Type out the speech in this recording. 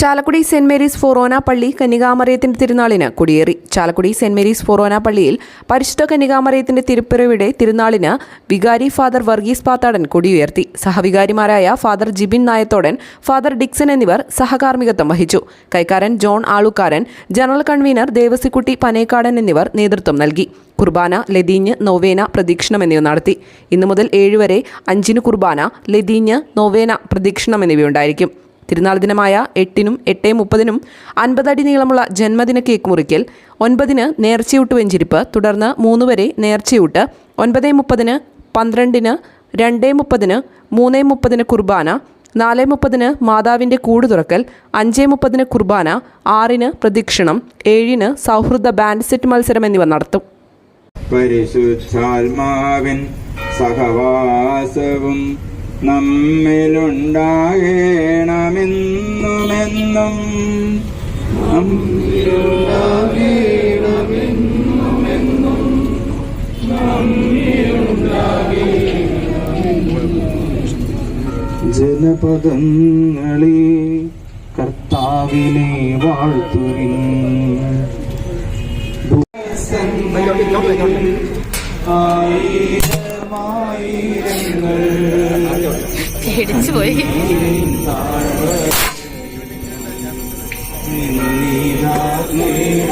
Chalakudy saint Mary's ഫൊറോന പള്ളി കന്യകാമറിയത്തിന്റെ തിരുനാളിന് കൊടിയേറി. ചാലക്കുടി സെന്റ് മേരീസ് ഫൊറോന പള്ളിയിൽ പരിശുദ്ധ കന്യകാമറിയത്തിന്റെ തിരുപ്പിറവിയുടെ തിരുനാളിന് വികാരി ഫാദർ വർഗീസ് പാത്താടൻ കൊടിയുയർത്തി. സഹവികാരിമാരായ father Jibin Nayathodan father Dixon എന്നിവർ സഹകാർമ്മികത്വം വഹിച്ചു. കൈക്കാരൻ John Alukkaran general convener Devassykutty Panekkadan എന്നിവർ നേതൃത്വം നൽകി. കുർബാന ലതീഞ്ഞ് നോവേന പ്രദീക്ഷണം എന്നിവ നടത്തി. ഇന്നു മുതൽ ഏഴുവരെ അഞ്ചിന് കുർബാന ലതീഞ്ഞ് നോവേന പ്രദീക്ഷണം എന്നിവയുണ്ടായിരിക്കും. തിരുനാൾ ദിനമായ എട്ടിനും എട്ട് മുപ്പതിനും അൻപതടി നീളമുള്ള ജന്മദിന കേക്ക് മുറിക്കൽ ഒൻപതിന് നേർച്ചയൂട്ട് വെഞ്ചിരിപ്പ് തുടർന്ന് മൂന്ന് വരെ നേർച്ചയൂട്ട് ഒൻപത് മുപ്പതിന് പന്ത്രണ്ടിന് രണ്ട് മുപ്പതിന് മൂന്ന് മുപ്പതിന് കുർബാന നാല് മുപ്പതിന് മാതാവിന്റെ കൂട് തുറക്കൽ അഞ്ച് മുപ്പതിന് കുർബാന ആറിന് പ്രദക്ഷിണം ഏഴിന് സൗഹൃദ ബാൻഡ് സെറ്റ് മത്സരം എന്നിവ നടത്തും. പരിശുദ്ധാത്മാവിൻ സഹവാസവും ജനപദങ്ങളെ കർത്താവിനെ വാഴ്ത്തുവിൻ. ആയിരമായിരങ്ങൾ പോയി. Yeah.